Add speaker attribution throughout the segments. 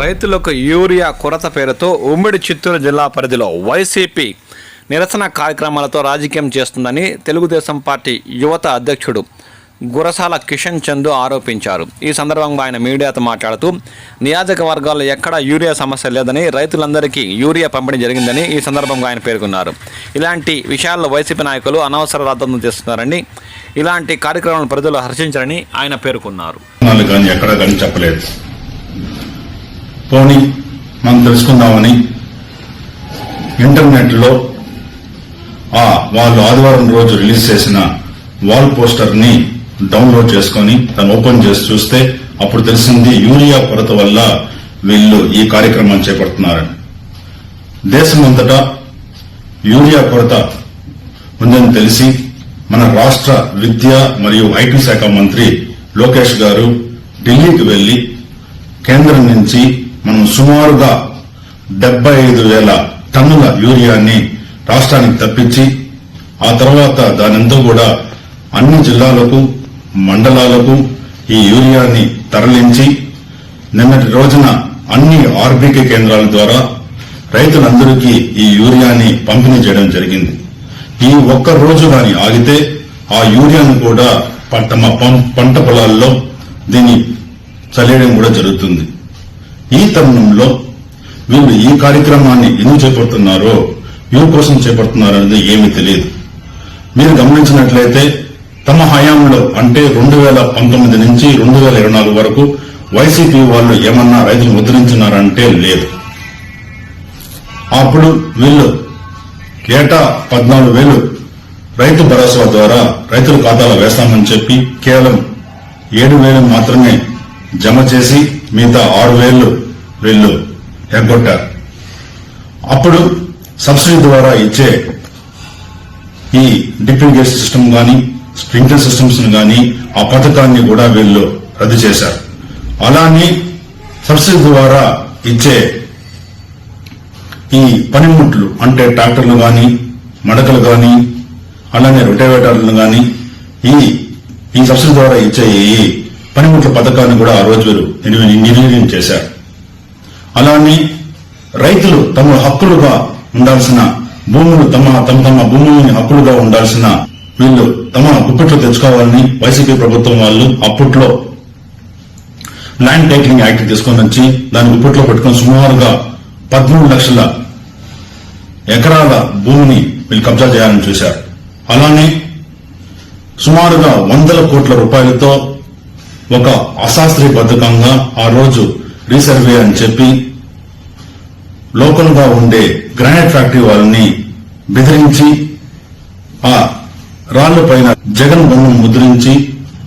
Speaker 1: రైతులకు యూరియా కొరత పేరుతో ఉమ్మడి చిత్తూరు జిల్లా పరిధిలో వైసీపీ నిరసన కార్యక్రమాలతో రాజకీయం చేస్తుందని తెలుగుదేశం పార్టీ యువత అధ్యక్షుడు గురసాల కిషన్ చందు ఆరోపించారు. ఈ సందర్భంగా ఆయన మీడియాతో మాట్లాడుతూ నియోజకవర్గాల్లో ఎక్కడా యూరియా సమస్య లేదని రైతులందరికీ యూరియా పంపిణీ జరిగిందని ఈ సందర్భంగా ఆయన పేర్కొన్నారు. ఇలాంటి విషయాల్లో వైసీపీ నాయకులు అనవసర రాద్ధాంతం చేస్తున్నారని ఇలాంటి కార్యక్రమాలను ప్రజలు హర్షించారని ఆయన పేర్కొన్నారు.
Speaker 2: ఎక్కడ కానీ చెప్పలేదు. పోనీ మనం తెలుసుకుందామని ఇంటర్నెట్లో ఆ వాళ్ళు ఆదివారం రోజు రిలీజ్ చేసిన వాల్ పోస్టర్ని డౌన్లోడ్ చేసుకొని తను ఓపెన్ చేసి చూస్తే అప్పుడు తెలిసింది యూరియా కొరత వల్ల వీళ్ళు ఈ కార్యక్రమాన్ని చేపడుతున్నారని. దేశమంతటా యూరియా కొరత ఉందని తెలిసి మన రాష్ట్ర విద్య మరియు ఐటీ శాఖ మంత్రి లోకేష్ గారు ఢిల్లీకి వెళ్ళి కేంద్రం నుంచి సుమారుగా డెబ్బై ఐదు వేల టన్నుల యూరియాని రాష్ట్రానికి తప్పించి ఆ తర్వాత దానింతా కూడా అన్ని జిల్లాలకు మండలాలకు ఈ యూరియాని తరలించి నిన్నటి రోజున అన్ని ఆర్బీకే కేంద్రాల ద్వారా రైతులందరికీ ఈ యూరియాని పంపిణీ చేయడం జరిగింది. ఈ ఒక్క రోజు కానీ ఆగితే ఆ యూరియాను కూడా పంట మా పం- పంట పొలాల్లో దీన్ని చల్లేయడం కూడా జరుగుతుంది. ఈ తరుణంలో వీళ్ళు ఈ కార్యక్రమాన్ని ఎందుకు చేపడుతున్నారో యువ కోసం చేపడుతున్నారనేది ఏమీ తెలియదు. మీరు గమనించినట్లయితే తమ హయాంలో అంటే రెండు వేల పంతొమ్మిది నుంచి రెండు వేల ఇరవై నాలుగు వరకు వైసీపీ వాళ్ళు ఏమన్నా రైతులు ముద్రించినారంటే లేదు. అప్పుడు వీళ్ళు ఏటా పద్నాలుగు వేలు రైతు భరోసా ద్వారా రైతుల ఖాతాలో వేస్తామని చెప్పి కేవలం ఏడు వేలు మాత్రమే జమ చేసి మిగతా ఆరు వేలు వీళ్ళు ఎగ్గొట్టారు. అప్పుడు సబ్సిడీ ద్వారా ఇచ్చే ఈ డిప్లిగేట్ సిస్టమ్ గాని స్ప్రింక్లర్ సిస్టమ్స్ గాని ఆ పథకాన్ని కూడా వీళ్ళు రద్దు చేశారు. అలానే సబ్సిడీ ద్వారా ఇచ్చే ఈ పనిముట్లు అంటే ట్రాక్టర్లు గాని మడకలు గాని అలానే రొటేవేటర్లు గాని ఈ ఈ సబ్సిడీ ద్వారా ఇచ్చే ఈ పనిముట్ల పథకాన్ని కూడా ఆ రోజు వారు నిర్వీ- ఇంజనీరింగ్ చేశారు. అలానే రైతులు తమ హక్కులుగా ఉండాల్సిన భూములు తమ తమ తమ భూములని హక్కులుగా ఉండాల్సిన వీళ్ళు తమ గుప్పిట్లో తెచ్చుకోవాలని వైసీపీ ప్రభుత్వం వాళ్ళు అప్పట్లో ల్యాండ్ టైటిలింగ్ యాక్ట్ తీసుకొని వచ్చి దాన్ని గుప్పిట్లో పెట్టుకొని సుమారుగా పదమూడు లక్షల ఎకరాల భూమిని వీళ్ళు కబ్జా చేయాలని చూశారు. అలానే సుమారుగా వందల కోట్ల రూపాయలతో ఒక అశాస్త్రీయబద్ధకంగా ఆ రోజు రీసర్వే అని చెప్పి లోకల్గా ఉండే గ్రానైట్ ఫ్యాక్టరీ వాళ్ళని బెదిరించి ఆ రాళ్ళ పైన జగన్ బొమ్మను ముద్రించి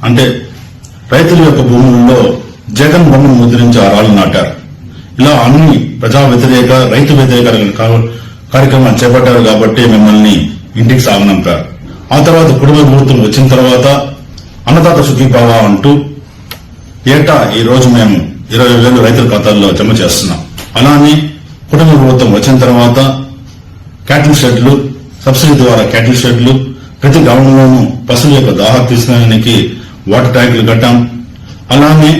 Speaker 2: అంటే రైతుల యొక్క భూములలో జగన్ బొమ్మను ముద్రించి ఆ రాళ్ళు నాటారు. ఇలా అన్ని ప్రజా వ్యతిరేక రైతు వ్యతిరేక కార్యక్రమాలు చేపట్టారు కాబట్టి మిమ్మల్ని ఇంటికి సాగనంపారు. ఆ తర్వాత కుటుంబ ముహూర్తం వచ్చిన తర్వాత అన్నదాత సుఖీభావ అంటూ ఏటా ఈ రోజు మేము ఇరవై వేలు రైతుల ఖాతాల్లో జమ చేస్తున్నాం. అలానే కుటుంబ ప్రభుత్వం వచ్చిన తర్వాత క్యాటిల్ షెడ్లు సబ్సిడీ ద్వారా క్యాటిల్ షెడ్లు ప్రతి గ్రామంలోనూ పశువుల యొక్క దాహ తీసుకోవడానికి వాటర్ ట్యాంకులు కట్టాం. అలానే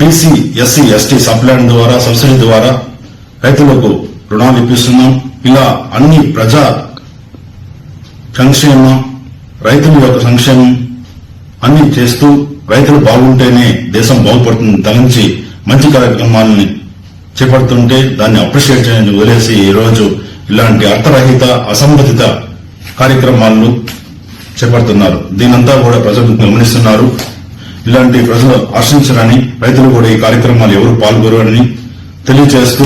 Speaker 2: బీసీ ఎస్సీ ఎస్టీ సప్లాన్ ద్వారా సబ్సిడీ ద్వారా రైతులకు రుణాలు ఇప్పిస్తున్నాం. ఇలా అన్ని ప్రజా సంక్షేమం రైతుల యొక్క సంక్షేమం అన్ని చేస్తూ రైతులు బాగుంటేనే దేశం బాగుపడుతుంది తలంచి మంచి కార్యక్రమాలని చేపడుతుంటే దాన్ని అప్రిషియేట్ చేయడానికి వదిలేసి ఈ రోజు ఇలాంటి అర్థరహిత అసంబంధిత కార్యక్రమాలను చేపడుతున్నారు. దీనంతా కూడా ప్రజలు గమనిస్తున్నారు. ఇలాంటి ప్రజలు ఆశించరని రైతులు కూడా ఈ కార్యక్రమాలు ఎవరు పాల్గొరని తెలియజేస్తూ